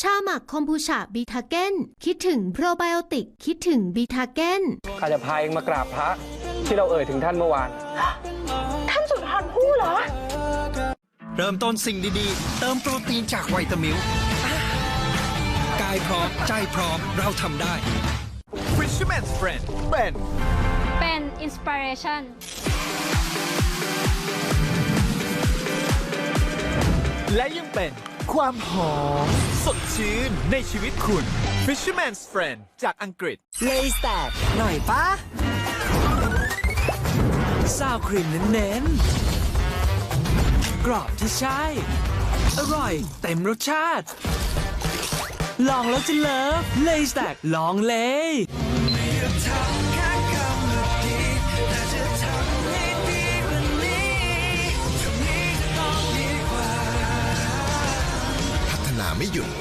ชาหมักคอมบูชาบีทาเกนคิดถึงโปรไบโอติก คิดถึงบีทาเกนข้าจะพาเองมากราบพระที่เราเอ่ยถึงท่านเมื่อวาน ท่านสุนทรภู่เหรอ เริ่มต้นสิ่งดีๆ เติมโปรตีนจากไวตามิลกายพร้อม ใจพร้อมเราทำได้ Fisherman's Friend เป็นเป็นอินสปิเรชันและยังเป็น ความหอมสดชื่นในชีวิตคุณ Fisherman's Friend จากอังกฤษ เลสแตกหน่อยปะซาวครีมเน้นๆ กรอบที่ใช่ อร่อยเต็มรสชาติ ลองแล้วจะเลิฟเลสแตกลองเลย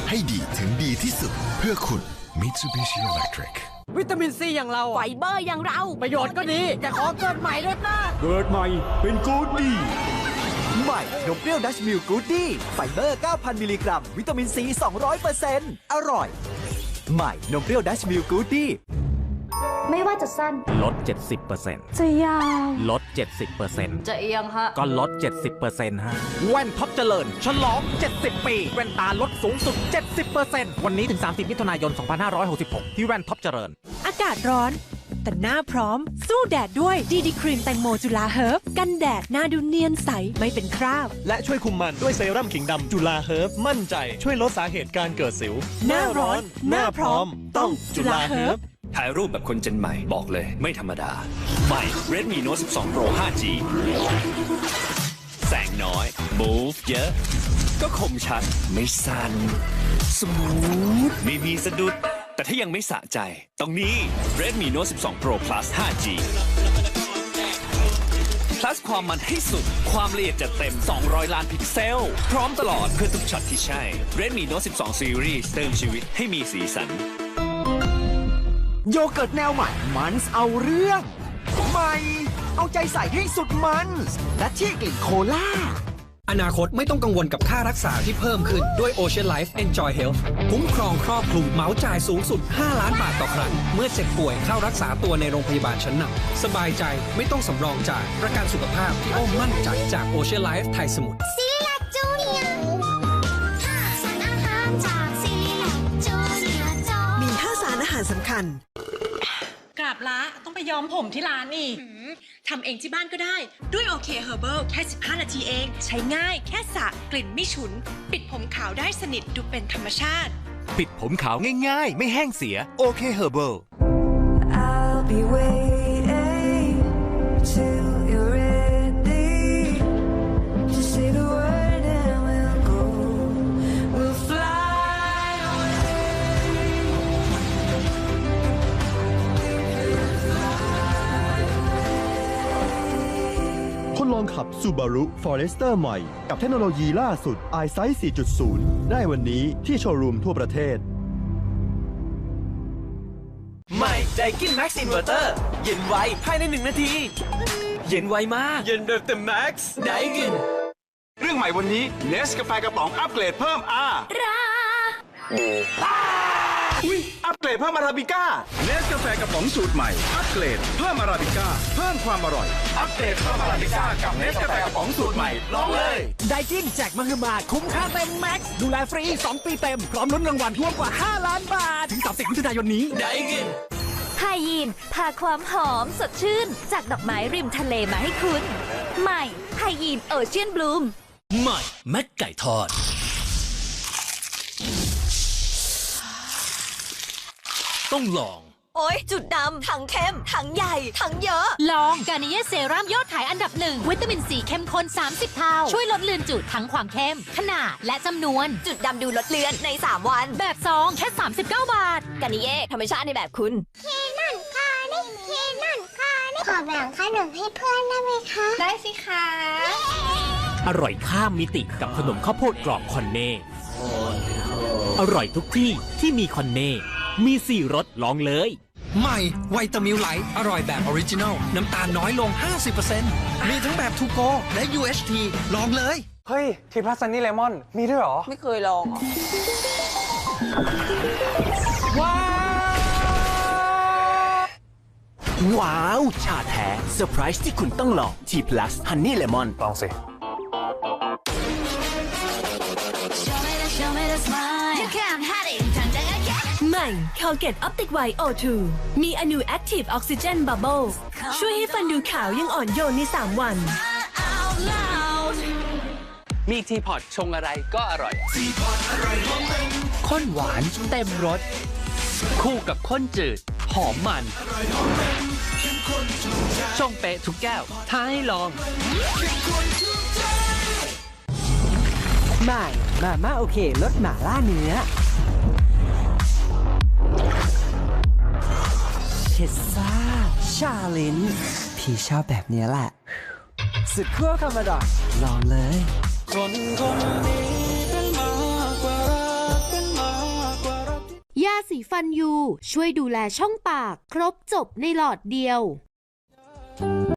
ให้ดีถึงดีที่สุดเพื่อคุณ Mitsubishi Electric วิตามินซีอย่างเราไฟอะเบอร์อย่างเรา ประโยชน์ก็ดี แต่ขอเกิดใหม่ด้วยนะเกิดใหม่เป็นกูดดีใหม่นมเปรี้ยวดัชมิลกูดดี้ไฟเบอร์ 9,000 มิลลิกรัม วิตามินซี 200%อร่อย ใหม่นมเปรี้ยวดัชมิลกูดดี้ ไม่ว่าจะสั้น ลด 70%จะยาว ลด 70%จะเอียงฮะ ก็ลด 70%ฮะ แว่นท็อปเจริญ ฉลอง 70 ปี แว่นตาลดสูงสุด 70%วันนี้ถึง 30 มิถุนายน 2566 ที่แว่นท็อปเจริญ อากาศร้อน แต่หน้าพร้อม สู้แดดด้วยดีดีครีมแตงโมจุฬาเฮิร์บกันแดดหน้าดูเนียนใสไม่เป็นคราบ และช่วยคุมมันด้วยเซรั่มขิงดำจุฬาเฮิร์บมั่นใจช่วยลดสาเหตุการเกิดสิว หน้าร้อน หน้าพร้อม ต้องจุฬาเฮิร์บ ถ่ายรูปแบบคนเจนใหม่บอกเลยไม่ธรรมดา ใหม่ Redmi Note 12 Pro 5G แสงน้อย Move เยอะ ก็คมชัด ไม่สั่นสมูทไม่มีสะดุด แต่ถ้ายังไม่สะใจต้องนี้ Redmi Note 12 Pro Plus 5G plus ความมันให้สุด ความละเอียดจัดเต็ม 200 ล้านพิกเซล พร้อมตลอดเพื่อทุกช็อตที่ใช่ Redmi Note 12 Series เติมชีวิตให้มีสีสัน โยเกิร์ตแนวใหม่มันส์เอาเรื่อง ใหม่ เอาใจใส่ให้สุดมันส์และที่กลิ่นโคล่าอนาคตไม่ต้องกังวลกับค่ารักษาที่เพิ่มขึ้นด้วย Ocean Life Enjoy Health คุ้มครองครอบคลุมเหมาจ่ายสูงสุด 5 ล้านบาทต่อครั้ง เมื่อเจ็บป่วยเข้ารักษาตัวในโรงพยาบาลชั้นนำสบายใจไม่ต้องสำรองจ่าย ประกันสุขภาพที่อ้อมมั่นใจจาก Ocean Life ไทยสมุทรซีรีลักจูเนียห้าสารอาหารจากซีรีลักจูเนียจอมี5สารอาหารสำคัญก ราบละต้องไปย้อมผมที่ร้านอีกทำเองที่บ้านก็ได้ ด้วยโอเคเฮอร์เบิลแค่ 15 นาทีเอง ใช้ง่ายแค่สระกลิ่นไม่ฉุน ปิดผมขาวได้สนิทดูเป็นธรรมชาติ ปิดผมขาวง่ายๆ ไม่แห้งเสียโอเคเฮอร์เบิล I'll be waiting องขับ Subaru Forester ใหม่ กับเทคโนโลยีล่าสุด iSight 4.0 ได้วันนี้ที่โชว์รูมทั่วประเทศ ใหม่ไดกินแม็กซ์อินเวอร์เตอร์เย็นไวภายในหนึ่งนาที เย็นไวมาก เย็นแบบเต็มแม็กซ์ไดกินเรื่องใหม่วันนี้เนสกาแฟกระป๋องอัปเกรดเพิ่มอาอุ้ย อัปเกรดเพิ่มอาราบิก้าเนสกาแฟกระป๋องสูตรใหม่ อัปเกรดเพิ่มอาราบิก้าเพิ่มความอร่อย อัปเกรดเพิ่มอาราบิก้ากับเนสกาแฟกระป๋องสูตรใหม่ลองเลยไดกินแจกมาคือมาคุ้มค่าเต็มแม็กซ์ดูแลฟรี 2 ปีเต็ม พร้อมลุ้นรางวัลทั่วกว่า 5 ล้านบาท ถึง 30มิถุนายนนี้ไดกินไฮยีนพาความหอมสดชื่น จากดอกไม้ริมทะเลมาให้คุณ ใหม่ไฮยีนโอเชียนบลูมใหม่แม็กไก่ทอด ต้องลอง โอ๊ยจุดดำถังเข้มถังใหญ่ ถังเยอะ ลอง กานิเยเซรั่มยอดขายอันดับหนึ่งวิตามินซีเข้มข้น 30 เท่า ช่วยลดเลือนจุดทั้งความเข้ม ขนาดและจำนวน จุดดำดูลดเลือนใน 3 วัน แบบซองแค่ 39 บาท กานิเย่ธรรมชาติในแบบคุณนั่นค่ะนี่เคนั่นค่ะนี่ขอแบ่งขนมให้เพื่อนได้ไหมคะ ได้สิคะ อร่อยข้ามมิติกับขนมข้าวโพดกรอบคอนเน่ อร่อยทุกที่ที่มีคอนเน่ มีสี่รสลองเลย ใหม่ไวตามิลไลท์อร่อยแบบออริจินัลน้ำตาลน้อยลง 50%มีทั้งแบบทูโกและ UHT ลองเลย เฮ้ย ทีพลัสซันนี่เลมอน มีด้วยเหรอ ไม่เคยลองว้าว ชาแท้เซอร์ไพรส์ที่คุณต้องลอง T Plus Honey Lemon ลองสิ ม่ Colgate Optic White O2 มีอนู Active Oxygen Bubble ช่วยให้ฟันดูขาวยังอ่อนโยนใน 3 วัน มีทีพอตชงอะไรก็อร่อย ข้นหวานเต็มรส คู่กับข้นจืด หอมมัน ชงเป๊ะทุกแก้ว ท้าให้ลองใหม่มาม่าโอเคลดหมาล่าเนื้อ เทสซ่าชาลิน พี่ชอบแบบเนี้ยแหละ สุดขั้วคามาดอนลองเลยคนคนนี้เป็นมากกว่ารักเป็นมากกว่ารักยาสีฟันยู ช่วยดูแลช่องปาก ครบจบในหลอดเดียว